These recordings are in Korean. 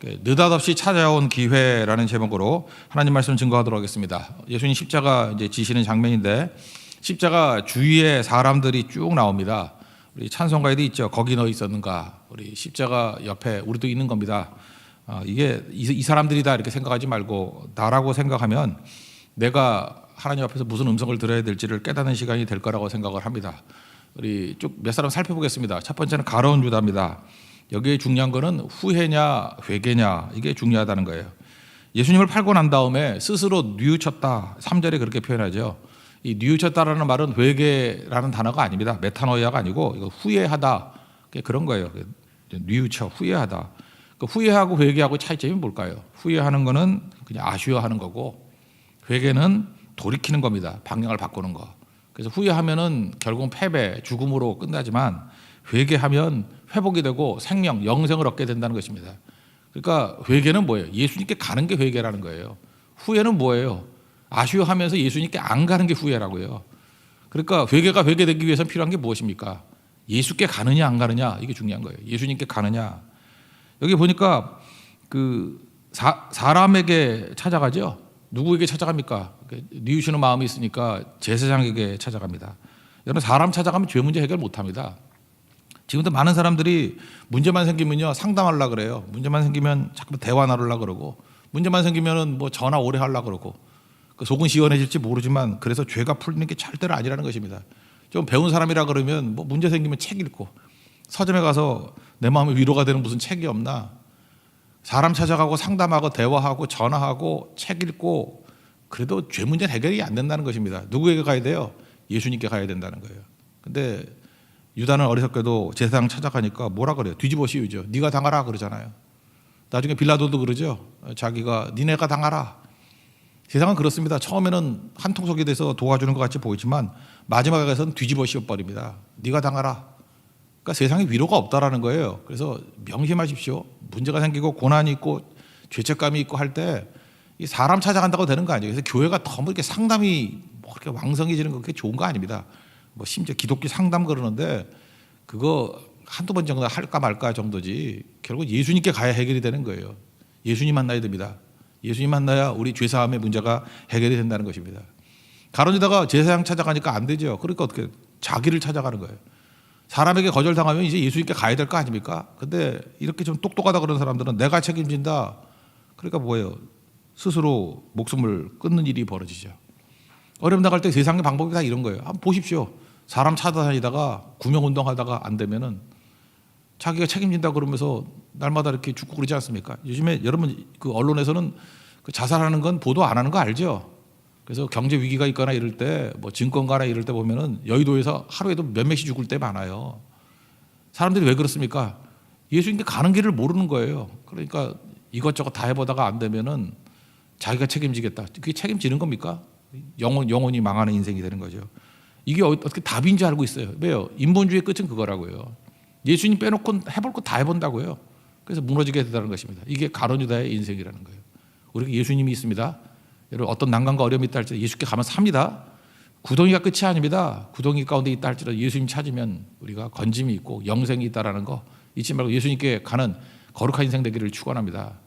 느닷없이 찾아온 기회라는 제목으로 하나님 말씀 증거하도록 하겠습니다. 예수님 십자가 이제 지시는 장면인데 십자가 주위에 사람들이 쭉 나옵니다. 우리 찬송가에도 있죠. 거기 너 있었는가? 우리 십자가 옆에 우리도 있는 겁니다. 아, 이게 이, 이 사람들이다 이렇게 생각하지 말고 나라고 생각하면 내가 하나님 앞에서 무슨 음성을 들어야 될지를 깨닫는 시간이 될 거라고 생각을 합니다. 우리 쭉 몇 사람 살펴보겠습니다. 첫 번째는 가로운 유다입니다. 여기에 중요한 거는 후회냐 회개냐 이게 중요하다는 거예요. 예수님을 팔고 난 다음에 스스로 뉘우쳤다. 3절에 그렇게 표현하죠. 이 뉘우쳤다라는 말은 회개라는 단어가 아닙니다. 메타노이아가 아니고 이거 후회하다. 그런 거예요. 뉘우쳐 후회하다. 그 후회하고 회개하고 차이점이 뭘까요? 후회하는 거는 그냥 아쉬워하는 거고 회개는 돌이키는 겁니다. 방향을 바꾸는 거. 그래서 후회하면은 결국 패배, 죽음으로 끝나지만 회개하면 회복이 되고 생명, 영생을 얻게 된다는 것입니다. 그러니까 회개는 뭐예요? 예수님께 가는 게 회개라는 거예요. 후회는 뭐예요? 아쉬워하면서 예수님께 안 가는 게 후회라고요. 그러니까 회개가 회개되기 위해서 필요한 게 무엇입니까? 예수께 가느냐 안 가느냐 이게 중요한 거예요. 예수님께 가느냐. 여기 보니까 그 사, 사람에게 찾아가죠. 누구에게 찾아갑니까? 뉘우시는 마음이 있으니까 제사장에게 찾아갑니다. 여러분 사람 찾아가면 죄 문제 해결 못 합니다. 지금도 많은 사람들이 문제만 생기면요 상담하려 그래요. 문제만 생기면 자꾸 대화 나누려 그러고 문제만 생기면은 뭐 전화 오래 하려 그러고 그 속은 시원해질지 모르지만 그래서 죄가 풀리는 게 절대로 아니라는 것입니다. 좀 배운 사람이라 그러면 뭐 문제 생기면 책 읽고 서점에 가서 내 마음에 위로가 되는 무슨 책이 없나 사람 찾아가고 상담하고 대화하고 전화하고 책 읽고 그래도 죄 문제 해결이 안 된다는 것입니다. 누구에게 가야 돼요? 예수님께 가야 된다는 거예요. 근데 유다는 어리석게도 제사장 찾아가니까 뭐라 그래요? 뒤집어 씌우죠. 네가 당하라 그러잖아요. 나중에 빌라도도 그러죠. 자기가 니네가 당하라. 세상은 그렇습니다. 처음에는 한 통속에 대해서 도와주는 것 같이 보이지만 마지막에 가서는 뒤집어 씌워 버립니다. 네가 당하라. 그러니까 세상에 위로가 없다라는 거예요. 그래서 명심하십시오. 문제가 생기고 고난이 있고 죄책감이 있고 할 때 이 사람 찾아간다고 되는 거 아니에요. 그래서 교회가 너무 이렇게 상담이 뭐 그렇게 왕성해지는 거 그게 좋은 거 아닙니다. 뭐 심지어 기독교 상담 그러는데 그거 한두 번 정도 할까 말까 정도지 결국 예수님께 가야 해결이 되는 거예요. 예수님 만나야 됩니다. 예수님 만나야 우리 죄사함의 문제가 해결이 된다는 것입니다. 가론유다가 제사장 찾아가니까 안 되죠. 그러니까 어떻게 자기를 찾아가는 거예요. 사람에게 거절당하면 이제 예수님께 가야 될 거 아닙니까? 근데 이렇게 좀 똑똑하다 그런 사람들은 내가 책임진다. 그러니까 뭐예요? 스스로 목숨을 끊는 일이 벌어지죠. 어려움 나갈 때 세상의 방법이 다 이런 거예요. 한번 보십시오. 사람 찾아다니다가 구명운동 하다가 안 되면은 자기가 책임진다 그러면서 날마다 이렇게 죽고 그러지 않습니까? 요즘에 여러분 그 언론에서는 그 자살하는 건 보도 안 하는 거 알죠? 그래서 경제 위기가 있거나 이럴 때 뭐 증권가나 이럴 때 보면은 여의도에서 하루에도 몇 명씩 죽을 때 많아요. 사람들이 왜 그렇습니까? 예수님께 가는 길을 모르는 거예요. 그러니까 이것저것 다 해보다가 안 되면은 자기가 책임지겠다. 그게 책임지는 겁니까? 영원 영원히 망하는 인생이 되는 거죠. 이게 어떻게 답인지 알고 있어요. 왜요? 인본주의의 끝은 그거라고요. 예수님 빼놓고 해볼 거 다 해본다고요. 그래서 무너지게 된다는 것입니다. 이게 가론유다의 인생이라는 거예요. 우리가 예수님이 있습니다. 여러분 어떤 난관과 어려움이 있다 할지라도 예수께 가면 삽니다. 구덩이가 끝이 아닙니다. 구덩이 가운데 있다 할지라도 예수님 찾으면 우리가 건짐이 있고 영생이 있다라는 거 잊지 말고 예수님께 가는 거룩한 인생 되기를 축원합니다.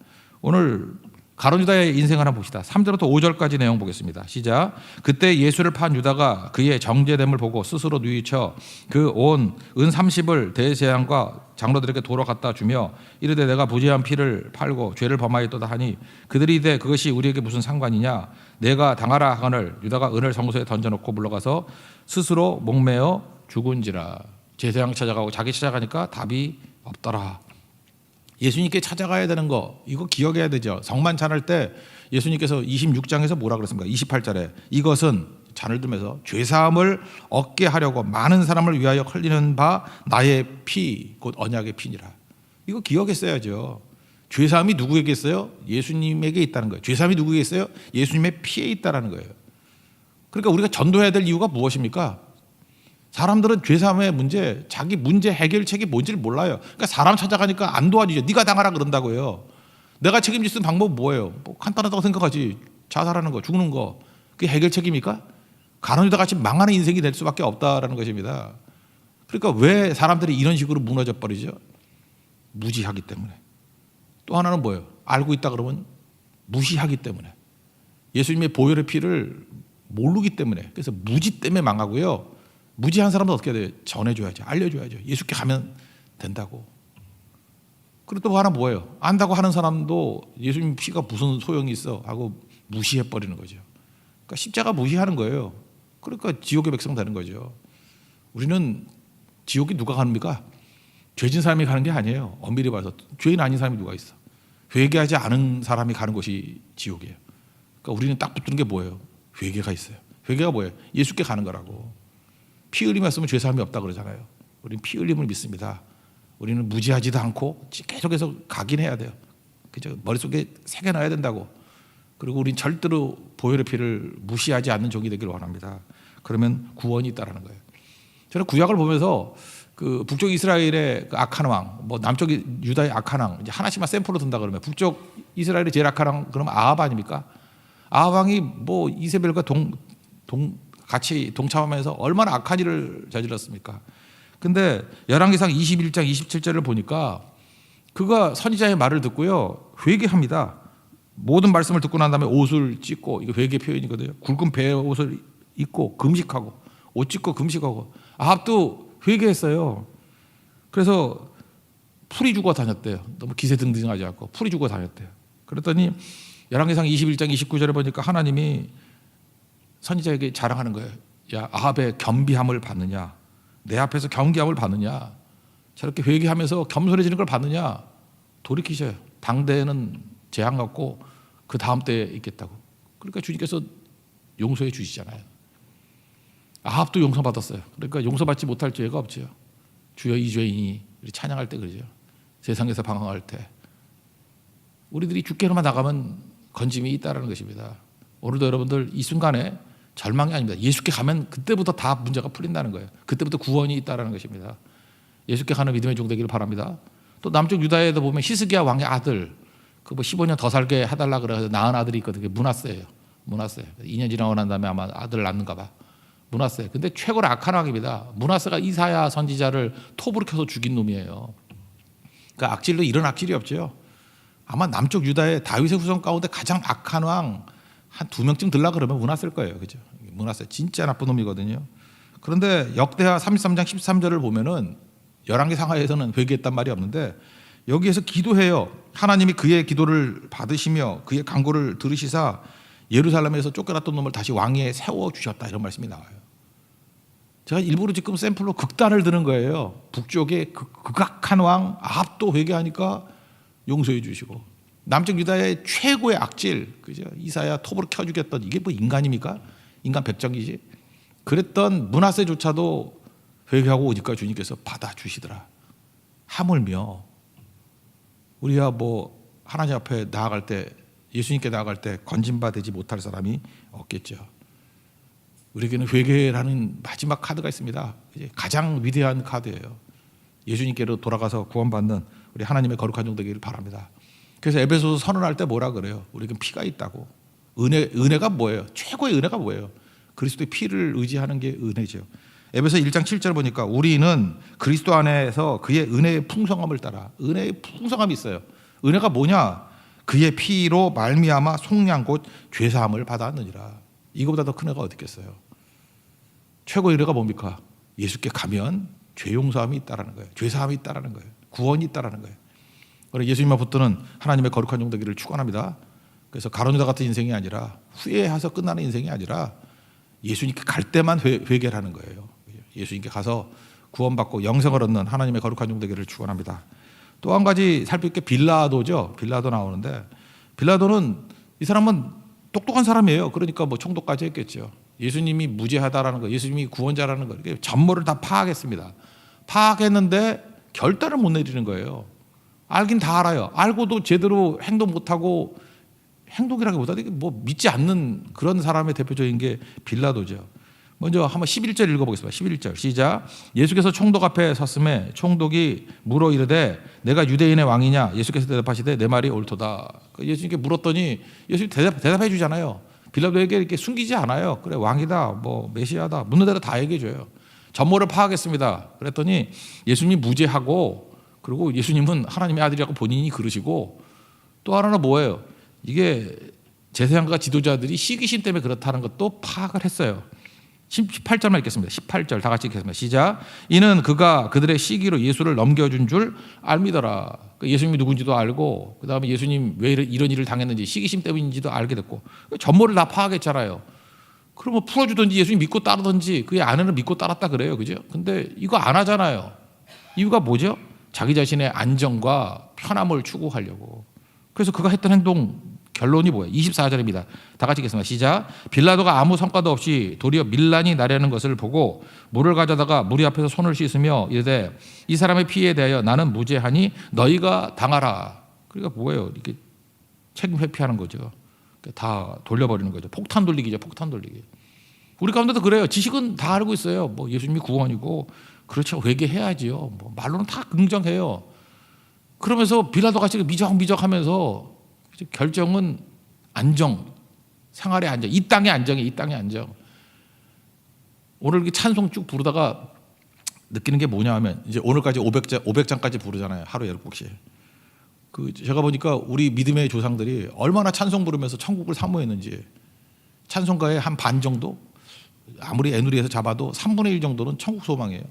오늘 가론 유다의 인생 하나 봅시다. 3절부터 5절까지 내용 보겠습니다. 시작. 그때 예수를 판 유다가 그의 정죄됨을 보고 스스로 뉘우쳐 그 온 은 30을 대제사장과 장로들에게 도로 갖다 주며 이르되 내가 부지한 피를 팔고 죄를 범하였도다 하니 그들이 이되 그것이 우리에게 무슨 상관이냐 내가 당하라 하거늘 유다가 은을 성소에 던져놓고 물러가서 스스로 목매어 죽은지라 제사장 찾아가고 자기 찾아가니까 답이 없더라. 예수님께 찾아가야 되는 거 이거 기억해야 되죠. 성만 찬할 때 예수님께서 26장에서 뭐라 그랬습니까? 28절에 이것은 잔을 들면서 죄 사함을 얻게 하려고 많은 사람을 위하여 흘리는 바 나의 피 곧 언약의 피니라. 이거 기억했어야죠. 죄 사함이 누구에게 있어요? 예수님에게 있다는 거예요. 죄 사함이 누구에게 있어요? 예수님의 피에 있다라는 거예요. 그러니까 우리가 전도해야 될 이유가 무엇입니까? 사람들은 죄사함의 문제, 자기 문제 해결책이 뭔지를 몰라요. 그러니까 사람 찾아가니까 안 도와주죠. 네가 당하라 그런다고요. 내가 책임질 수 있는 방법은 뭐예요? 뭐 간단하다고 생각하지. 자살하는 거, 죽는 거. 그게 해결책입니까? 가론유다 같이 망하는 인생이 될 수밖에 없다라는 것입니다. 그러니까 왜 사람들이 이런 식으로 무너져 버리죠? 무지하기 때문에. 또 하나는 뭐예요? 알고 있다 그러면 무시하기 때문에 예수님의 보혈의 피를 모르기 때문에 그래서 무지 때문에 망하고요. 무지한 사람도 어떻게 돼요? 전해줘야죠. 알려줘야죠. 예수께 가면 된다고. 그리고 또 하나 뭐예요? 안다고 하는 사람도 예수님 피가 무슨 소용이 있어 하고 무시해 버리는 거죠. 그러니까 십자가 무시하는 거예요. 그러니까 지옥의 백성 되는 거죠. 우리는 지옥이 누가 갑니까? 죄진 사람이 가는 게 아니에요. 엄밀히 봐서 죄인 아닌 사람이 누가 있어? 회개하지 않은 사람이 가는 곳이 지옥이에요. 그러니까 우리는 딱 붙드는 게 뭐예요? 회개가 있어요. 회개가 뭐예요? 예수께 가는 거라고. 피 흘림했으면 죄 사함이 없다 그러잖아요. 우리는 피 흘림을 믿습니다. 우리는 무지하지도 않고 계속해서 가긴 해야 돼요. 그죠? 머릿속에 새겨놔야 된다고. 그리고 우린 절대로 보혈의 피를 무시하지 않는 종이 되기를 원합니다. 그러면 구원이 있다라는 거예요. 저는 구약을 보면서 그 북쪽 이스라엘의 그 악한 왕, 뭐 남쪽 유다의 악한 왕 이제 하나씩만 샘플로 든다 그러면 북쪽 이스라엘의 제일 악한 왕 그러면 아합 아닙니까? 아합 왕이 뭐 이세벨과 동, 동 같이 동참하면서 얼마나 악한 일을 저질렀습니까? 근데 열왕기상 21장 27절을 보니까 그가 선지자의 말을 듣고요 회개합니다. 모든 말씀을 듣고 난 다음에 옷을 찢고 이거 회개 표현이거든요. 굵은 배 옷을 입고 금식하고 옷 찢고 금식하고 아합도 회개했어요. 그래서 풀이 죽어 다녔대요. 너무 기세등등하지 않고 풀이 죽어 다녔대요. 그랬더니 열왕기상 21장 29절에 보니까 하나님이 선지자에게 자랑하는 거예요. 야 아합의 겸비함을 받느냐? 내 앞에서 경계함을 받느냐? 저렇게 회개하면서 겸손해지는 걸 받느냐? 돌이키셔요. 당대에는 재앙 같고 그 다음 때에 있겠다고. 그러니까 주님께서 용서해 주시잖아요. 아합도 용서받았어요. 그러니까 용서받지 못할 죄가 없죠. 주여 이 죄인이 우리 찬양할 때 그러죠. 세상에서 방황할 때 우리들이 주께로만 나가면 건짐이 있다라는 것입니다. 오늘도 여러분들 이 순간에 절망이 아닙니다. 예수께 가면 그때부터 다 문제가 풀린다는 거예요. 그때부터 구원이 있다라는 것입니다. 예수께 가는 믿음의 종 되기를 바랍니다. 또 남쪽 유다에도 보면 히스기야 왕의 아들 그 뭐 15년 더 살게 해달라 그래서 낳은 아들이 있거든요. 문하세예요. 문하세. 2년 지나고 난 다음에 아마 아들을 낳는가 봐. 문하세. 근데 최고로 악한 왕입니다. 문하세가 이사야 선지자를 톱으로 켜서 죽인 놈이에요. 그 악질로 이런 악질이 없죠. 아마 남쪽 유다의 다윗의 후손 가운데 가장 악한 왕 한 두 명쯤 들라 그러면 문하세일 거예요. 그죠? 문하세 진짜 나쁜 놈이거든요. 그런데 역대하 33장 13절을 보면은 열왕기 상하에서는 회개했단 말이 없는데 여기에서 기도해요. 하나님이 그의 기도를 받으시며 그의 간구를 들으시사 예루살렘에서 쫓겨났던 놈을 다시 왕위에 세워 주셨다 이런 말씀이 나와요. 제가 일부러 지금 샘플로 극단을 드는 거예요. 북쪽의 극- 극악한 왕 아합도 회개하니까 용서해 주시고 남쪽 유다의 최고의 악질 그죠 이사야 톱으로 켜 죽였던 이게 뭐 인간입니까? 인간 백정이지. 그랬던 문하세조차도 회개하고 오니까 주님께서 받아 주시더라. 하물며 우리가 뭐 하나님 앞에 나아갈 때 예수님께 나아갈 때 건진받지 못할 사람이 없겠죠. 우리에게는 회개라는 마지막 카드가 있습니다. 가장 위대한 카드예요. 예수님께로 돌아가서 구원받는 우리 하나님의 거룩한 종 되기를 바랍니다. 그래서 에베소서 선언할 때 뭐라 그래요? 우리에게 피가 있다고. 은혜 은혜가 뭐예요? 최고의 은혜가 뭐예요? 그리스도의 피를 의지하는 게 은혜죠. 에베소 1장 7절 보니까 우리는 그리스도 안에서 그의 은혜의 풍성함을 따라 은혜의 풍성함이 있어요. 은혜가 뭐냐? 그의 피로 말미암아 속량 곧 죄사함을 받았느니라. 이거보다 더 큰 은혜가 어디 있겠어요? 최고의 은혜가 뭡니까? 예수께 가면 죄 용서함이 있다라는 거예요. 죄 사함이 있다라는 거예요. 구원이 있다라는 거예요. 그래서 예수님만 붙드는 하나님의 거룩한 종 되기를 축원합니다. 그래서 가론유다 같은 인생이 아니라 후회해서 끝나는 인생이 아니라 예수님께 갈 때만 회, 회개를 하는 거예요. 예수님께 가서 구원받고 영생을 얻는 하나님의 거룩한 종 되기를 축원합니다. 또 한 가지 살필 게 빌라도죠. 빌라도 나오는데 빌라도는 이 사람은 똑똑한 사람이에요. 그러니까 뭐 총독까지 했겠죠. 예수님이 무죄하다라는 거, 예수님이 구원자라는 거, 전모를 다 파악했습니다. 파악했는데 결단을 못 내리는 거예요. 알긴 다 알아요. 알고도 제대로 행동 못하고 행동이라기보다 뭐 믿지 않는 그런 사람의 대표적인 게 빌라도죠. 먼저 한번 11절 읽어보겠습니다. 11절 시작. 예수께서 총독 앞에 섰음에 총독이 물어 이르되 내가 유대인의 왕이냐? 예수께서 대답하시되 내 말이 옳도다. 그 예수님께 물었더니 예수님 대답, 대답해 주잖아요. 빌라도에게 이렇게 숨기지 않아요. 그래 왕이다, 뭐 메시아다, 묻는 대로 다 얘기해 줘요. 전모를 파악했습니다. 그랬더니 예수님이 무죄하고 그리고 예수님은 하나님의 아들이라고 본인이 그러시고 또 하나는 뭐예요? 이게 재생과 지도자들이 시기심 때문에 그렇다는 것도 파악을 했어요. 18절만 읽겠습니다. 18절 다 같이 읽겠습니다. 시작. 이는 그가 그들의 시기로 예수를 넘겨준 줄 알미더라. 그 예수님이 누군지도 알고 그 다음에 예수님 왜 이런- 일을 당했는지 시기심 때문인지도 알게 됐고 전모를 다 파악했잖아요. 그러면 풀어주든지 예수님 믿고 따르든지 그의 아내는 믿고 따랐다 그래요. 그죠? 근데 이거 안 하잖아요. 이유가 뭐죠? 자기 자신의 안정과 편함을 추구하려고. 그래서 그가 했던 행동 결론이 뭐예요? 24절입니다. 다 같이 읽겠습니다. 시작. 빌라도가 아무 성과도 없이 도리어 밀란이 나려는 것을 보고 물을 가져다가 무리 앞에서 손을 씻으며 이르되 이 사람의 피해에 대하여 나는 무죄하니 너희가 당하라. 그러니까 뭐예요? 이렇게 책임 회피하는 거죠. 그러니까 다 돌려버리는 거죠. 폭탄 돌리기죠. 폭탄 돌리기. 우리 가운데도 그래요. 지식은 다 알고 있어요. 뭐 예수님이 구원이고 그렇죠. 회개해야지요. 뭐 말로는 다 긍정해요. 그러면서 빌라도 같이 미적미적 하면서 결정은 안정, 생활의 안정, 이 땅의 안정이 이 땅의 안정. 오늘 찬송 쭉 부르다가 느끼는 게 뭐냐 하면 이제 오늘까지 500장 500장까지 부르잖아요. 하루 10곡씩. 그 제가 보니까 우리 믿음의 조상들이 얼마나 찬송 부르면서 천국을 사모했는지 찬송가의 한 반 정도 아무리 애누리에서 잡아도 3분의 1 정도는 천국 소망이에요.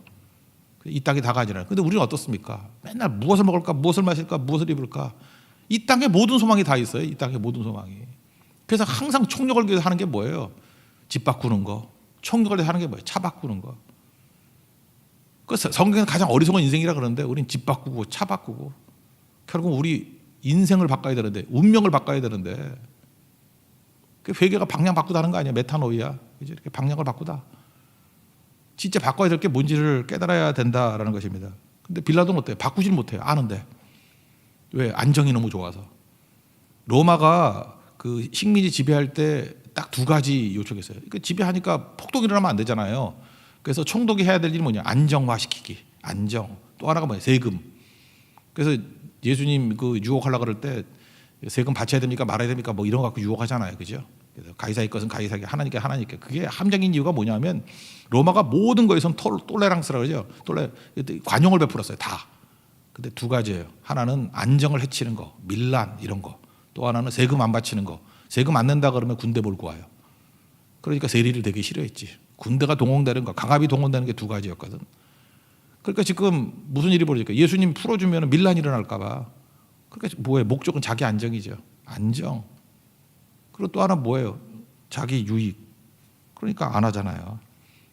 이 땅이 다 가지라. 근데 우리는 어떻습니까? 맨날 무엇을 먹을까, 무엇을 마실까, 무엇을 입을까. 이 땅에 모든 소망이 다 있어요. 이 땅에 모든 소망이. 그래서 항상 총력을 위해서 하는 게 뭐예요? 집 바꾸는 거. 총력을 위해서 하는 게 뭐예요? 차 바꾸는 거. 그 성경에서 가장 어리석은 인생이라 그러는데 우린 집 바꾸고 차 바꾸고 결국 우리 인생을 바꿔야 되는데 운명을 바꿔야 되는데 그 회개가 방향 바꾸다는 거 아니야? 메타노이야. 그죠? 이렇게 방향을 바꾸다. 진짜 바꿔야 될 게 뭔지를 깨달아야 된다라는 것입니다. 근데 빌라도는 어때요? 바꾸질 못해요. 아는데. 왜? 안정이 너무 좋아서. 로마가 그 식민지 지배할 때 딱 두 가지 요청했어요. 그 지배하니까 폭동이 일어나면 안 되잖아요. 그래서 총독이 해야 될 일이 뭐냐? 안정화시키기. 안정. 또 하나가 뭐예요? 세금. 그래서 예수님 그 유혹하려고 그럴 때 세금 바쳐야 됩니까? 말아야 됩니까? 뭐 이런 거 갖고 유혹하잖아요. 그죠? 그래서 가이사의 것은 가이사에게 하나님께 하나님께 그게 함정인 이유가 뭐냐면 로마가 모든 거에선 톨, 톨레랑스라고 그러죠. 톨레 관용을 베풀었어요. 다. 근데 두 가지예요. 하나는 안정을 해치는 거, 밀란 이런 거. 또 하나는 세금 안 바치는 거. 세금 안 낸다 그러면 군대 몰고 와요. 그러니까 세리를 되게 싫어했지. 군대가 동원되는 거, 강압이 동원되는 게 두 가지였거든. 그러니까 지금 무슨 일이 벌어질까? 예수님 풀어주면 밀란이 일어날까 봐. 그러니까 뭐예요? 목적은 자기 안정이죠. 안정. 그리고 또 하나 뭐예요? 자기 유익. 그러니까 안 하잖아요.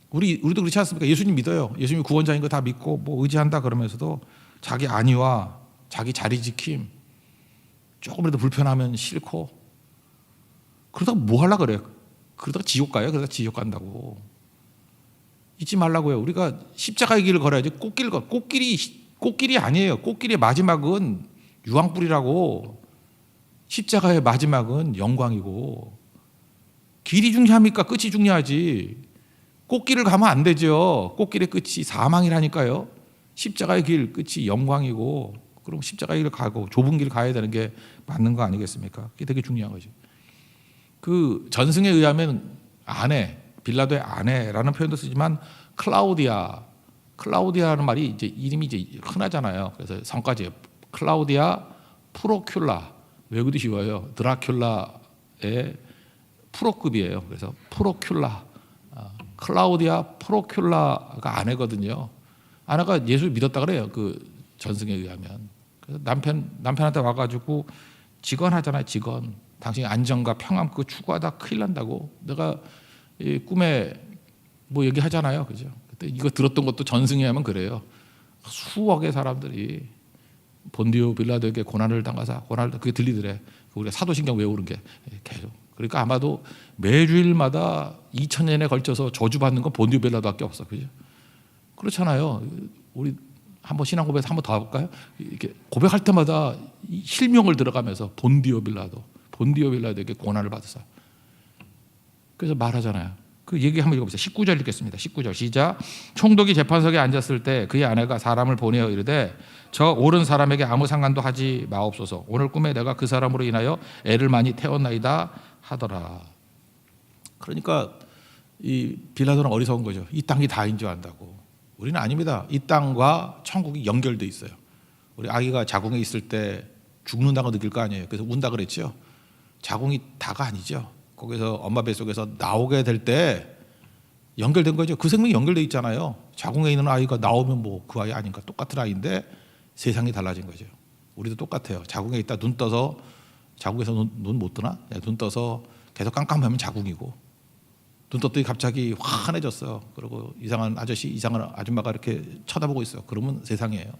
우리 우리도 그렇지 않습니까? 예수님 믿어요. 예수님 구원자인 거 다 믿고 뭐 의지한다 그러면서도 자기 안위와 자기 자리 지킴 조금이라도 불편하면 싫고 그러다가 뭐 하려 그래요? 그러다가 지옥 가요. 그러다가 지옥 간다고. 잊지 말라고요. 우리가 십자가의 길을 걸어야지 꽃길 걸. 꽃길이 꽃길이 아니에요. 꽃길의 마지막은 유황불이라고. 십자가의 마지막은 영광이고. 길이 중요합니까? 끝이 중요하지. 꽃길을 가면 안 되죠. 꽃길의 끝이 사망이라니까요. 십자가의 길 끝이 영광이고 그럼 십자가의 길을 가고 좁은 길을 가야 되는 게 맞는 거 아니겠습니까? 그게 되게 중요한 거죠. 그 전승에 의하면 아내 빌라도의 아내라는 표현도 쓰지만 클라우디아 클라우디아라는 말이 이제 이름이 이제 흔하잖아요. 그래서 성까지 클라우디아 프로큘라 외우기 쉬워요. 드라큘라의 프로급이에요. 그래서 프로큘라 아, 클라우디아 프로큘라가 아내거든요. 아내가 예수 믿었다 그래요. 그 전승에 의하면. 남편 남편한테 와가지고 직언하잖아요. 직언. 당신이 안정과 평안 그 추구하다 큰일 난다고. 내가 이 꿈에 뭐 얘기하잖아요. 그죠? 그때 이거 들었던 것도 전승에 하면 그래요. 수억의 사람들이 본디오 빌라도에게 고난을 당하사 고난을 그게 들리더래. 우리가 사도신경 외우는 게 계속. 그러니까 아마도 매주일마다 2000년에 걸쳐서 저주받는 건 본디오 빌라도밖에 없어. 그죠? 그렇잖아요. 우리 한번 신앙 고백에서 한번 더 해볼까요? 이렇게 고백할 때마다 이 실명을 들어가면서 본디오 빌라도, 본디오 빌라도에게 고난을 받으사. 그래서 말하잖아요. 그 얘기 한번 읽어보세요. 19절 읽겠습니다. 19절 시작. 총독이 재판석에 앉았을 때 그의 아내가 사람을 보내어 이르되 저 옳은 사람에게 아무 상관도 하지 마옵소서. 오늘 꿈에 내가 그 사람으로 인하여 애를 많이 태웠나이다 하더라. 그러니까 이 빌라도는 어리석은 거죠. 이 땅이 다인 줄 안다고. 우리는 아닙니다. 이 땅과 천국이 연결돼 있어요. 우리 아기가 자궁에 있을 때 죽는다고 느낄 거 아니에요. 그래서 운다 그랬죠. 자궁이 다가 아니죠. 거기서 엄마 뱃속에서 나오게 될 때 연결된 거죠. 그 생명이 연결돼 있잖아요. 자궁에 있는 아이가 나오면 뭐 그 아이 아닌가 똑같은 아이인데 세상이 달라진 거죠. 우리도 똑같아요. 자궁에 있다 눈 떠서 자궁에서 눈 못 뜨나? 네, 눈 떠서 계속 깜깜하면 자궁이고 눈 떴더니 갑자기 환해졌어요. 그리고 이상한 아저씨, 이상한 아줌마가 이렇게 쳐다보고 있어. 그러면 세상이에요.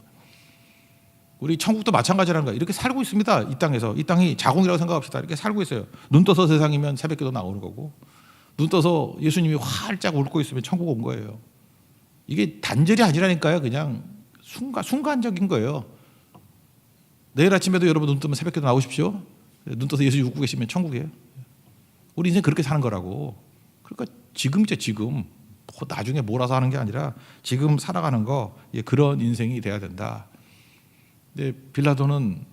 우리 천국도 마찬가지라는 거예요. 이렇게 살고 있습니다. 이 땅에서 이 땅이 자궁이라고 생각합시다. 이렇게 살고 있어요. 눈 떠서 세상이면 새벽기도 나오는 거고 눈 떠서 예수님이 활짝 웃고 있으면 천국 온 거예요. 이게 단절이 아니라니까요. 그냥 순간 순간적인 거예요. 내일 아침에도 여러분 눈 뜨면 새벽기도 나오십시오. 눈 떠서 예수 웃고 계시면 천국이에요. 우리 인생 그렇게 사는 거라고. 그러니까 지금이죠 지금. 뭐 나중에 몰아서 하는 게 아니라 지금 살아가는 거 예, 그런 인생이 돼야 된다. 근데 빌라도는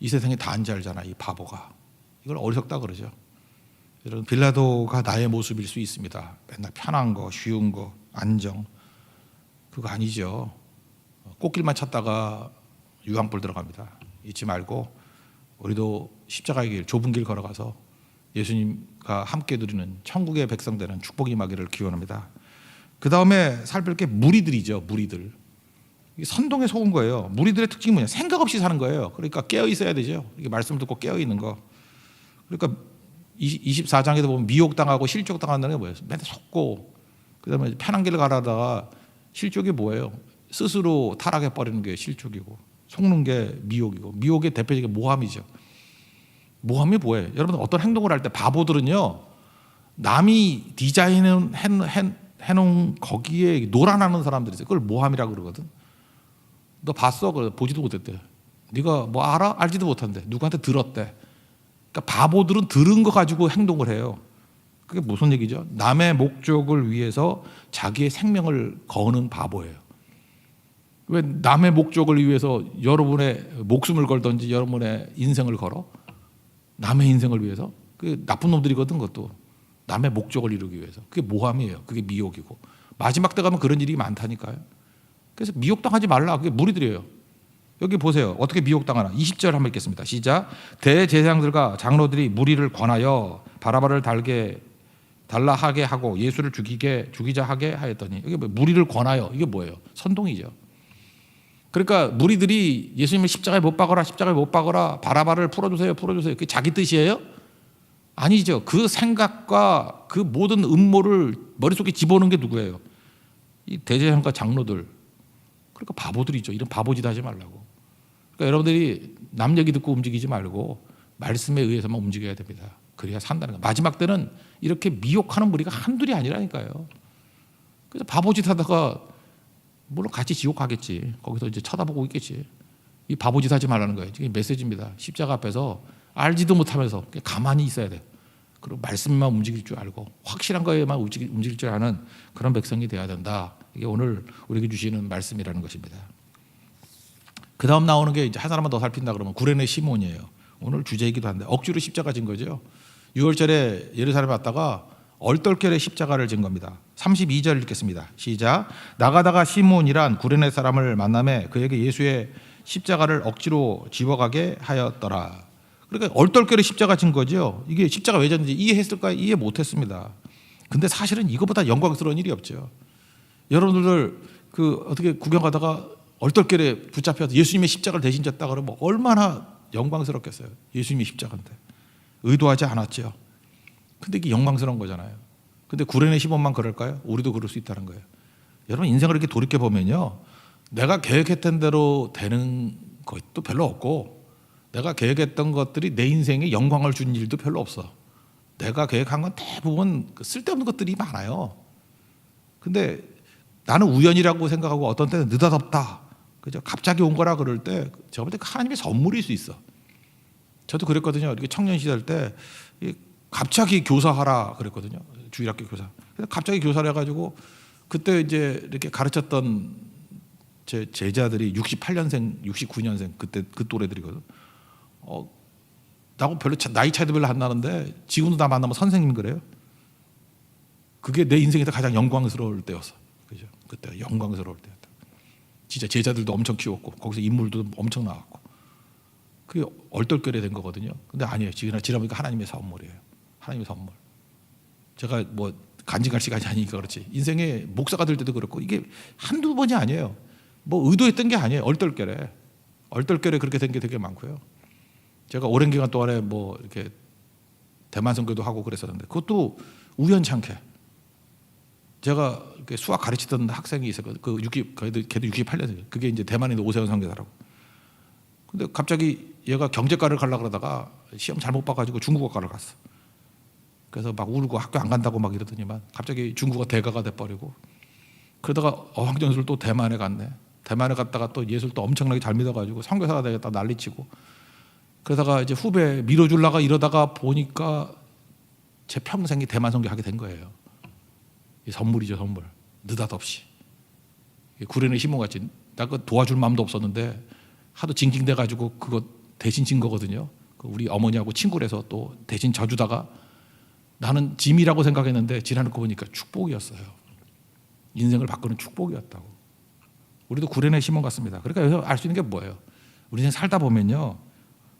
이 세상에 다안 잘잖아 이 바보가. 이걸 어리석다 그러죠. 여러분 빌라도가 나의 모습일 수 있습니다. 맨날 편한 거, 쉬운 거, 안정 그거 아니죠. 꽃길만 찾다가 유황불 들어갑니다. 잊지 말고 우리도 십자가의 길, 좁은 길 걸어가서 예수님과 함께 누리는 천국의 백성 되는 축복이 임하기를 기원합니다. 그 다음에 살필 게 무리들이죠. 무리들. 선동에 속은 거예요. 무리들의 특징이 뭐냐? 생각 없이 사는 거예요. 그러니까 깨어 있어야 되죠. 이게 말씀을 듣고 깨어 있는 거. 그러니까 24장에도 보면 미혹당하고 실족당한다는 게 뭐예요? 맨날 속고 그다음에 편한 길을 가라다가 실족이 뭐예요? 스스로 타락해 버리는 게 실족이고 속는 게 미혹이고 미혹의 대표적인 모함이죠. 모함이 뭐예요? 여러분 어떤 행동을 할 때 바보들은요 남이 디자인해 해놓은 거기에 놀아나는 사람들이 있어요. 그걸 모함이라고 그러거든. 너 봤어? 그 보지도 못했대. 네가 뭐 알아? 알지도 못한대. 누구한테 들었대. 그러니까 바보들은 들은 거 가지고 행동을 해요. 그게 무슨 얘기죠? 남의 목적을 위해서 자기의 생명을 거는 바보예요. 왜 남의 목적을 위해서 여러분의 목숨을 걸든지 여러분의 인생을 걸어? 남의 인생을 위해서? 그 나쁜 놈들이거든 그것도. 남의 목적을 이루기 위해서. 그게 모함이에요. 그게 미혹이고. 마지막 때 가면 그런 일이 많다니까요. 그래서 미혹당하지 말라. 그게 무리들이에요. 여기 보세요. 어떻게 미혹당하나. 20절 한번 읽겠습니다. 시작. 대제사장들과 장로들이 무리를 권하여 바라바를 달게 달라 하게 하고 예수를 죽이게 죽이자 하게 하였더니 이게 뭐 무리를 권하여 이게 뭐예요? 선동이죠. 그러니까 무리들이 예수님을 십자가에 못 박아라 십자가에 못 박아라 바라바를 풀어주세요 풀어주세요 그게 자기 뜻이에요? 아니죠. 그 생각과 그 모든 음모를 머릿속에 집어넣은 게 누구예요? 이 대제사장과 장로들. 그러니까 바보들이죠. 이런 바보짓 하지 말라고. 그러니까 여러분들이 남 얘기 듣고 움직이지 말고 말씀에 의해서만 움직여야 됩니다. 그래야 산다는 거. 마지막 때는 이렇게 미혹하는 무리가 한둘이 아니라니까요. 그래서 바보짓 하다가 물론 같이 지옥 가겠지. 거기서 이제 쳐다보고 있겠지. 이 바보짓 하지 말라는 거예요. 이게 메시지입니다. 십자가 앞에서 알지도 못하면서 가만히 있어야 돼. 그리고 말씀만 움직일 줄 알고 확실한 거에만 움직일 줄 아는 그런 백성이 되어야 된다. 이게 오늘 우리에게 주시는 말씀이라는 것입니다. 그 다음 나오는 게 이제 한 사람만 더 살핀다 그러면 구레네 시몬이에요. 오늘 주제이기도 한데 억지로 십자가 진 거죠. 6월절에 예루살렘에 왔다가 얼떨결에 십자가를 진 겁니다. 32절 읽겠습니다. 시작. 나가다가 시몬이란 구레네 사람을 만남에 그에게 예수의 십자가를 억지로 집어가게 하였더라. 그러니까 얼떨결에 십자가 진 거죠. 이게 십자가 왜 졌는지 이해했을까요? 이해 못했습니다. 근데 사실은 이거보다 영광스러운 일이 없죠. 여러분들 그 어떻게 구경하다가 얼떨결에 붙잡혀서 예수님의 십자가를 대신 졌다 그러면 얼마나 영광스럽겠어요. 예수님의 십자가인데 의도하지 않았죠. 근데 이게 영광스러운 거잖아요. 근데 구레네 시몬만 그럴까요? 우리도 그럴 수 있다는 거예요. 여러분 인생을 이렇게 돌이켜 보면요, 내가 계획했던 대로 되는 것도 별로 없고, 내가 계획했던 것들이 내 인생에 영광을 준 일도 별로 없어. 내가 계획한 건 대부분 그 쓸데없는 것들이 많아요. 근데 나는 우연이라고 생각하고 어떤 때는 느닷없다. 그죠? 갑자기 온 거라 그럴 때 저한테 하나님의 선물일 수 있어. 저도 그랬거든요. 이렇게 청년 시절 때 갑자기 교사하라 그랬거든요. 주일학교 교사. 갑자기 교사를 해가지고 그때 이제 이렇게 가르쳤던 제 제자들이 68년생, 69년생 그때 그 또래들이거든. 어, 나하고 별로 차, 나이 차이도 별로 안 나는데 지금도 나 만나면 선생님 그래요. 그게 내 인생에서 가장 영광스러울 때였어. 그죠? 그때 영광스러울 때였다. 진짜 제자들도 엄청 키웠고 거기서 인물도 엄청 나왔고. 그게 얼떨결에 된 거거든요. 근데 아니에요. 지금 지나보니까 하나님의 선물이에요. 하나님의 선물. 제가 뭐 간증할 시간이 아니니까 그렇지. 인생에 목사가 될 때도 그렇고 이게 한두 번이 아니에요. 뭐 의도했던 게 아니에요. 얼떨결에. 얼떨결에 그렇게 된 게 되게 많고요. 제가 오랜 기간 동안에 뭐 이렇게 대만 선교도 하고 그랬었는데 그것도 우연찮게 제가 수학 가르치던 학생이 있었거든요. 그 60, 걔도, 걔도 68년생. 그게 이제 있는 오세훈 선교사라고. 근데 갑자기 얘가 경제과를 가려고 그러다가 시험 잘못 봐가지고 중국어과를 갔어. 그래서 막 울고 학교 안 간다고 막 이러더니만 갑자기 중국어 대가가 돼버리고 그러다가 어학연수를 또 대만에 갔네. 대만에 갔다가 또 예술 또 엄청나게 잘 믿어가지고 선교사가 되겠다 난리치고 그러다가 이제 후배 밀어줄라가 이러다가 보니까 제 평생이 대만 선교하게 된 거예요. 이 선물이죠 선물. 느닷없이. 구련의 시몬같이 나그 도와줄 마음도 없었는데 하도 징징대 가지고 그거 대신 진 거거든요. 그 우리 어머니하고 친구라서 또 대신 져주다가 나는 짐이라고 생각했는데 지나놓고 보니까 축복이었어요. 인생을 바꾸는 축복이었다고. 우리도 구련의 시몬 같습니다. 그러니까 여기서 알 수 있는 게 뭐예요? 우리 인생 살다 보면요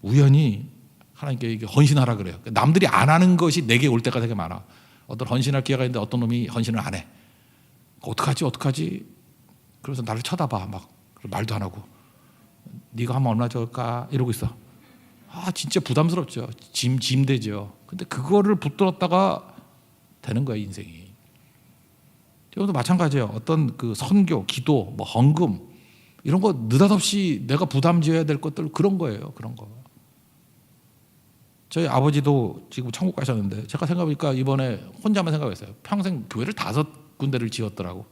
우연히 하나님께 이게 헌신하라 그래요. 남들이 안 하는 것이 내게 올 때가 되게 많아 어떤 헌신할 기회가 있는데 어떤 놈이 헌신을 안 해. 어떡하지 어떡하지? 그래서 나를 쳐다봐 막 말도 안 하고 네가 하면 얼마 줄까 이러고 있어. 아 진짜 부담스럽죠. 짐 짐되죠. 근데 그거를 붙들었다가 되는 거야 인생이. 여기도 마찬가지예요. 어떤 그 선교, 기도, 뭐 헌금 이런 거 느닷없이 내가 부담져야 될 것들 그런 거예요. 그런 거. 저희 아버지도 지금 천국 가셨는데 제가 생각해보니까 이번에 혼자만 생각했어요. 평생 교회를 다섯 군데를 지었더라고.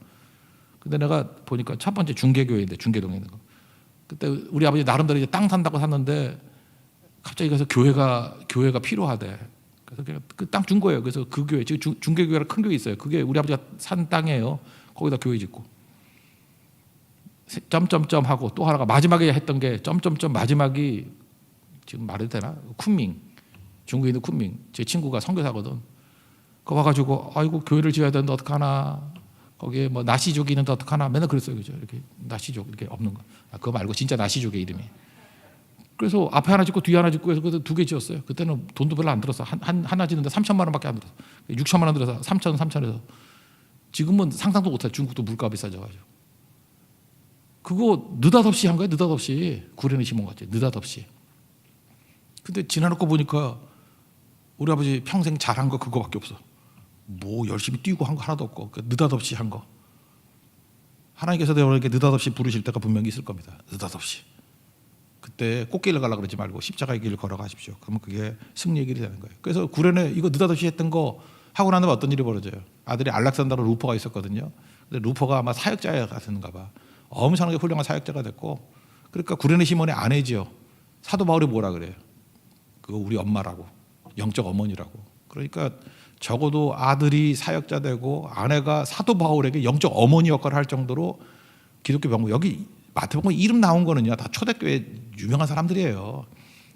근데 내가 보니까 첫 번째 중계교회인데 중계동에 있는 거. 그때 우리 아버지 나름대로 이제 땅 산다고 샀는데 갑자기 가서 교회가 교회가 필요하대. 그래서 그냥 그 땅 준 거예요. 그래서 그 교회 지금 중, 중계교회라 큰 교회 있어요. 그게 우리 아버지가 산 땅이에요. 거기다 교회 짓고. 세- 점점점 하고 또 하나가 마지막에 했던 게 점점점 마지막이 지금 말해도 되나? 쿤밍. 중국에 있는 쿤밍 제 친구가 선교사거든. 그 와가지고 아이고 교회를 지어야 되는데 어떡하나. 거기에 뭐 나시족이 있는데 어떡하나. 맨날 그랬어요 그죠? 이렇게 나시족 이렇게 없는 거. 아, 그거 말고 진짜 나시족의 이름이. 그래서 앞에 하나 짓고 뒤에 하나 짓고 해서 두개 지었어요. 그때는 돈도 별로 안 들었어 한, 한 하나 짓는데 3천만 원밖에 안 들었어 6천만 원 들어서 3천 3천에서. 지금은 상상도 못해 중국도 물가 비싸져가지고. 그거 느닷없이 한 거야 느닷없이. 구레네 시몬 같지 느닷없이. 근데 지나놓고 보니까 우리 아버지 평생 잘한 거 그거밖에 없어. 뭐 열심히 뛰고 한 거 하나도 없고 그 느닷없이 한 거. 하나님께서 여러분에게 느닷없이 부르실 때가 분명히 있을 겁니다. 느닷없이. 그때 꽃길을 가려 그러지 말고 십자가의 길을 걸어가십시오. 그러면 그게 승리의 길이 되는 거예요. 그래서 구련에 이거 느닷없이 했던 거 하고 난 다음에 어떤 일이 벌어져요. 아들이 알렉산더로 루퍼가 있었거든요. 근데 루퍼가 아마 사역자였는가 봐. 엄청나게 훌륭한 사역자가 됐고 그러니까 구련의 시몬의 아내지요. 사도 바울이 뭐라 그래요? 그거 우리 엄마라고. 영적 어머니라고. 그러니까 적어도 아들이 사역자 되고 아내가 사도 바울에게 영적 어머니 역할을 할 정도로 기독교 병고 여기 마태복음 이름 나온 거는요 다 초대교회 유명한 사람들이에요.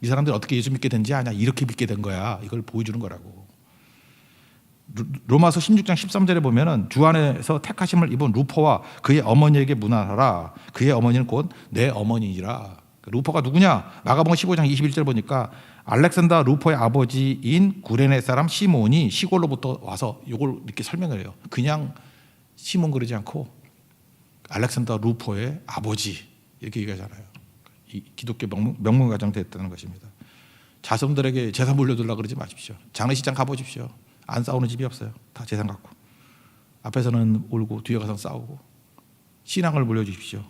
이 사람들이 어떻게 예수 믿게 된지 아냐 이렇게 믿게 된 거야 이걸 보여주는 거라고. 루- 로마서 16장 13절에 보면은 주 안에서 택하심을 입은 루퍼와 그의 어머니에게 문안하라. 그의 어머니는 곧 내 어머니니라. 그 루퍼가 누구냐? 마가복음 15장 21절 보니까 알렉산더 루퍼의 아버지인 구레네 사람 시몬이 시골로부터 와서 이걸 이렇게 설명을 해요. 그냥 시몬 그러지 않고 알렉산더 루퍼의 아버지 이렇게 얘기하잖아요. 이 기독교 명문, 명문 가정 됐다는 것입니다. 자손들에게 재산 물려주려고 그러지 마십시오. 장례식장 가보십시오. 안 싸우는 집이 없어요. 다 재산 갖고. 앞에서는 울고 뒤에 가서 싸우고. 신앙을 물려주십시오.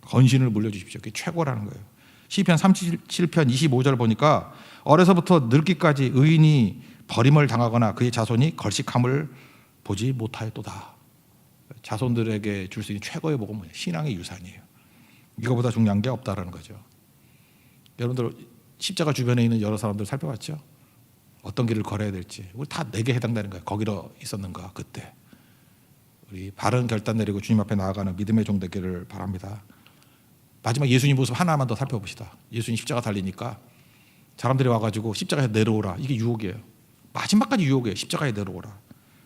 건신을 물려주십시오. 그게 최고라는 거예요. 시편 37편 25절 보니까 어려서부터 늙기까지 의인이 버림을 당하거나 그의 자손이 걸식함을 보지 못하였도다. 자손들에게 줄 수 있는 최고의 복은 뭐냐? 신앙의 유산이에요. 이거보다 중요한 게 없다라는 거죠. 여러분들 십자가 주변에 있는 여러 사람들 살펴봤죠? 어떤 길을 걸어야 될지 우리 다 내게 해당되는 거예요. 거기로 있었는가 그때 우리 바른 결단 내리고 주님 앞에 나아가는 믿음의 종 되기를 바랍니다. 마지막 예수님 모습 하나만 더 살펴봅시다. 예수님 십자가 달리니까 사람들이 와가지고 십자가에 내려오라 이게 유혹이에요. 마지막까지 유혹이에요. 십자가에 내려오라.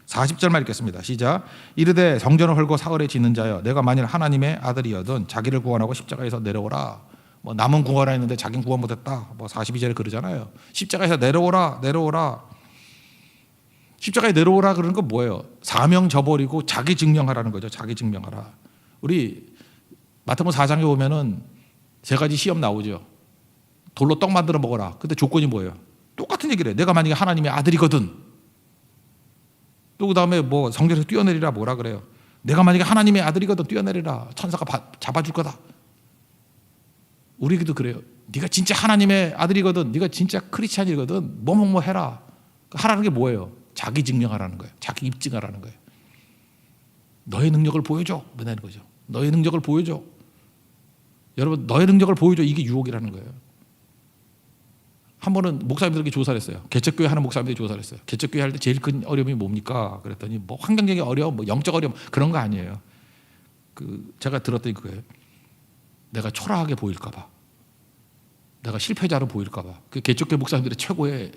40절만 읽겠습니다. 시작. 이르되 성전을 헐고 사흘에 짓는 자여 내가 만일 하나님의 아들이여든 자기를 구원하고 십자가에서 내려오라. 뭐 남은 구원하 했는데 자기는 구원 못했다. 뭐 42절에 그러잖아요. 십자가에서 내려오라, 내려오라. 십자가에 내려오라 그러는 건 뭐예요? 사명 저버리고 자기 증명하라는 거죠. 자기 증명하라. 우리 마태복음 4장에 보면은 세 가지 시험 나오죠. 돌로 떡 만들어 먹어라. 근데 조건이 뭐예요? 똑같은 얘기를 해. 내가 만약에 하나님의 아들이거든. 또 그다음에 뭐 성전에서 뛰어내리라 뭐라 그래요? 내가 만약에 하나님의 아들이거든 뛰어내리라. 천사가 바- 잡아줄 거다. 우리에게도 그래요. 네가 진짜 하나님의 아들이거든. 네가 진짜 크리스찬이거든. 뭐뭐뭐 해라. 하라는 게 뭐예요? 자기 증명하라는 거예요. 자기 입증하라는 거예요. 너의 능력을 보여줘. 뭐라는 거죠. 너의 능력을 보여줘. 여러분 너의 능력을 보여줘. 이게 유혹이라는 거예요. 한 번은 목사님들에게 조사를 했어요. 개척교회 하는 목사님들이 조사를 했어요. 개척교회 할 때 제일 큰 어려움이 뭡니까? 그랬더니 뭐 환경적인 어려움, 뭐 영적 어려움 그런 거 아니에요. 그 제가 들었더니 그거예요. 내가 초라하게 보일까 봐. 내가 실패자로 보일까 봐. 그 개척교회 목사님들의 최고의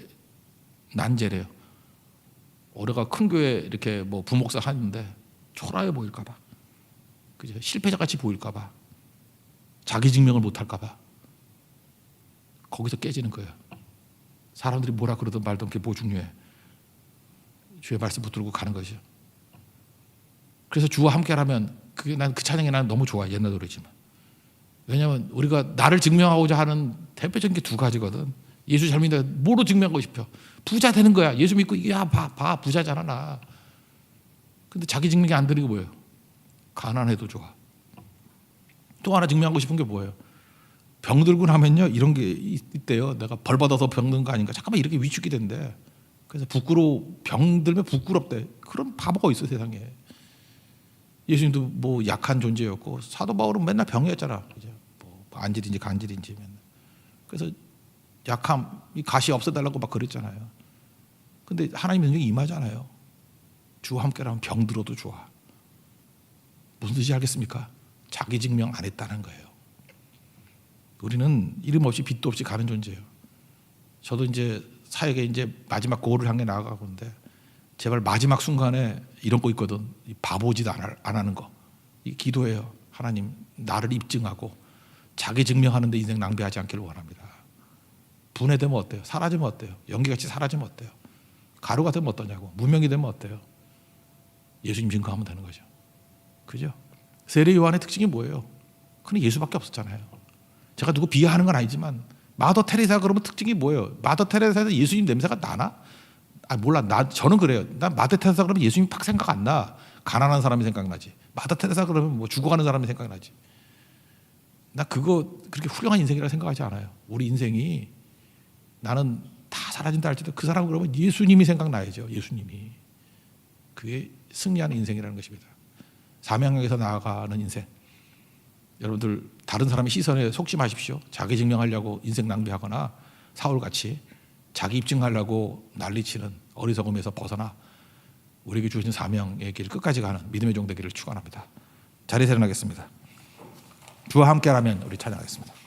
난제래요. 올해가 큰 교회 이렇게 뭐 부목사 하는데 초라해 보일까 봐. 그죠? 실패자 같이 보일까 봐. 자기 증명을 못 할까 봐. 거기서 깨지는 거예요. 사람들이 뭐라 그러든 말든 그게 뭐 중요해. 주의 말씀 붙들고 가는 거죠. 그래서 주와 함께라면 그게 난 그 찬양이 난 너무 좋아 옛날 노래지만 왜냐하면 우리가 나를 증명하고자 하는 대표적인 게 두 가지거든. 예수 잘 믿는다. 뭐로 증명하고 싶어? 부자 되는 거야. 예수 믿고 야봐 봐 부자잖아 나. 근데 자기 증명이 안 되는 게 뭐예요? 가난해도 좋아. 또 하나 증명하고 싶은 게 뭐예요? 병 들고 나면요 이런 게 있- 있대요. 내가 벌 받아서 병든 거 아닌가? 잠깐만 이렇게 위축이 된대. 그래서 부끄러워 병 들면 부끄럽대. 그런 바보가 있어 세상에. 예수님도 뭐 약한 존재였고 사도 바울은 맨날 병이었잖아. 그죠? 뭐 안질인지 간질인지 맨날. 그래서 약함, 이 가시 없애달라고 막 그랬잖아요. 근데 하나님 능력이 임하잖아요. 주와 함께라면 병 들어도 좋아. 무슨 뜻인지 알겠습니까? 자기 증명 안 했다는 거예요. 우리는 이름 없이 빛도 없이 가는 존재예요. 저도 이제 사역에 이제 마지막 고를 향해 나아가고 있는데 제발 마지막 순간에 이런 거 있거든. 이 바보짓 안, 할- 안 하는 거. 이 기도해요. 하나님 나를 입증하고 자기 증명하는데 인생 낭비하지 않기를 원합니다. 분해되면 어때요? 사라지면 어때요? 연기같이 사라지면 어때요? 가루가 되면 어떠냐고. 무명이 되면 어때요? 예수님 증거하면 되는 거죠. 그죠? 세례 요한의 특징이 뭐예요? 그는 예수밖에 없었잖아요. 제가 누구 비하하는 건 아니지만 마더 테레사 그러면 특징이 뭐예요? 마더 테레사에서 예수님 냄새가 나나? 아 몰라 나 저는 그래요. 난 마더 테레사 그러면 예수님 팍 생각 안 나. 가난한 사람이 생각나지. 마더 테레사 그러면 뭐 죽어가는 사람이 생각나지. 나 그거 그렇게 훌륭한 인생이라 생각하지 않아요. 우리 인생이 나는 다 사라진다 할지도 그 사람 그러면 예수님이 생각나야죠. 예수님이 그게 승리하는 인생이라는 것입니다. 사명에서 나아가는 인생. 여러분들 다른 사람의 시선에 속지 마십시오. 자기 증명하려고 인생 낭비하거나 사울 같이 자기 입증하려고 난리치는 어리석음에서 벗어나 우리에게 주신 사명의 길 끝까지 가는 믿음의 종 되기를 축원합니다. 자리에 일어나겠습니다. 주와 함께라면 우리 찬양하겠습니다.